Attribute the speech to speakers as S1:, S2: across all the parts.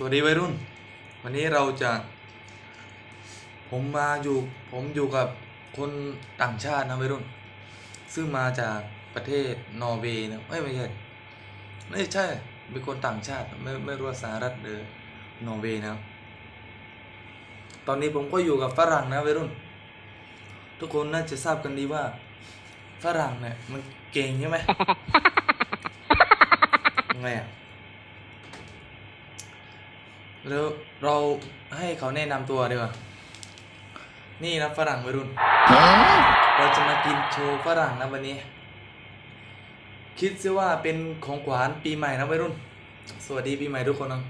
S1: สวัสดีวัยรุ่น วันนี้เราจะ ผมมาอยู่ผมอยู่กับคนต่างชาตินะวัยรุ่น ซึ่งมาจากประเทศนอร์เวย์นะไม่ไม่ใช่ไม่ใช่เป็นคนต่างชาติไม่ไม่รู้ว่าสหรัฐหรือนอร์เวย์นะครับตอนนี้ผมก็อยู่กับฝรั่งนะวัยรุ่น ทุกคนน่าจะทราบกันดีว่า ฝรั่งเนี่ยมันเก่งใช่ไหมยังไงอะ แล้วเราให้เขาแนะนำตัวดีกว่า นี่นะฝรั่งวัยรุ่น เราจะมากินโชว์ฝรั่งนะวันนี้ คิดซะว่าเป็นของขวัญปีใหม่นะวัยรุ่น สวัสดีปีใหม่ทุกคนนะ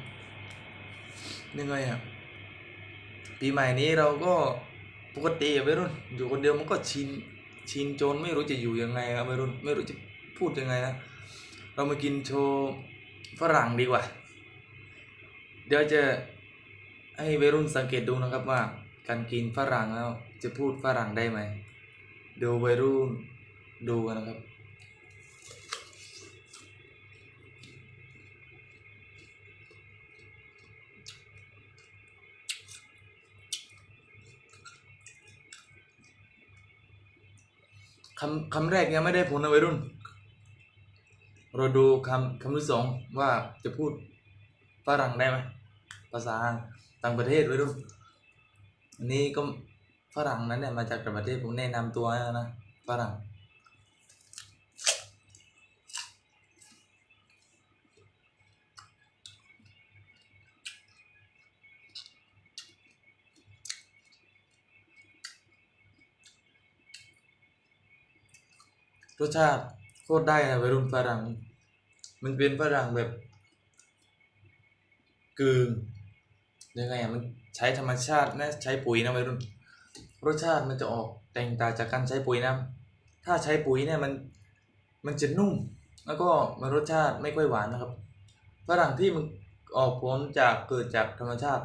S1: ยังไงอะ ปีใหม่นี้เราก็ปกติอะวัยรุ่น อยู่คนเดียวมันก็ชินชินจนไม่รู้จะอยู่ยังไงครับวัยรุ่น ไม่รู้จะพูดยังไงนะ เรามากินโชว์ฝรั่งดีกว่า เดี๋ยวจะให้วัยรุ่นสังเกตดูนะครับว่า การกินฝรั่งแล้วจะพูดฝรั่งได้ไหมเดี๋ยววัยรุ่นดูกันนะครับคำคำแรกยังไม่ได้ผลนะวัยรุ่น เราดูคำคำที่สองว่าจะพูดฝรั่งได้ไหม ภาษาต่างประเทศไวัยรุ่นอันนี้ก็ฝรั่งนั้นเนี่ยมาจากต่างประเทศผมแนะนำตัวนะฝรั่งรสชาติโคตรได้นะวัยรุ่นฝรั่ง มันเป็นฝรั่งแบบกึ่ง ยังไงอะมันใช้ธรรมชาตินะใช้ปุ๋ยนะวัยรุ่นรสชาติมันจะออกแตกต่างจากการใช้ปุ๋ยนะ ถ้าใช้ปุ๋ยเนี่ยมันมันจะนุ่ม แล้วก็มันรสชาติไม่ค่อยหวานนะครับฝรั่งที่มันออกผลจากเกิดจากธรรมชาติ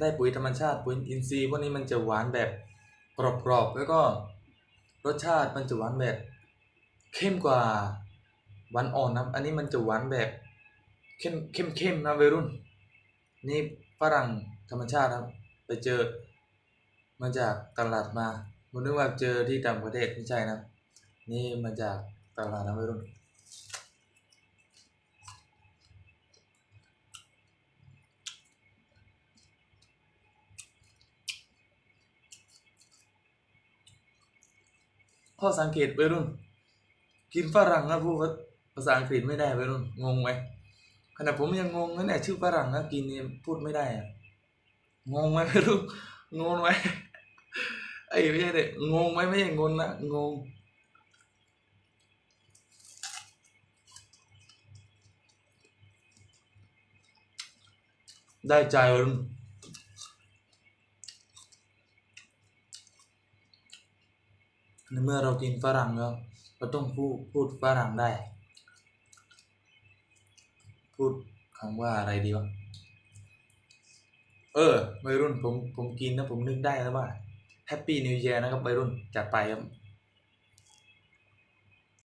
S1: ได้ปุ๋ยธรรมชาติปุ๋ยอินทรีย์พวกนี้มันจะหวานแบบกรอบๆแล้วก็รสชาติมันจะหวานแบบเข้มกว่าหวานอ่อนนะอันนี้มันจะหวานแบบเข้มเข้มเข้มนะวัยรุ่น นี่ฝรั่งธรรมชาติครับ ไปเจอมาจากตลาดมาผมนึกว่าเจอที่ต่างประเทศไม่ใช่นะ นี่มาจากตลาดนะวัยรุ่นข้อสังเกตวัยรุ่น กินฝรั่งนะพูดภาษาอังกฤษไม่ได้วัยรุ่นงงไหม ขณะผมยังงงนะเนี่ยชื่อฝรั่งนะกินนี่พูดไม่ได้อะงงไหมวัยรุ่นงงไหมไอ้ไม่ใช่เด็กงงไหมไม่ใช่งงนะงงได้ใจวัยรุ่นในเมื่อเรากินฝรั่งแล้วเราต้องพูดพูดฝรั่งได้ พูดคำว่าอะไรดีวะ เออวัยรุ่นผมผมกินนะผมนึกได้แล้วว่าแฮปปี้นิวเย r นะครับวัยรุ่นจัดไปครับ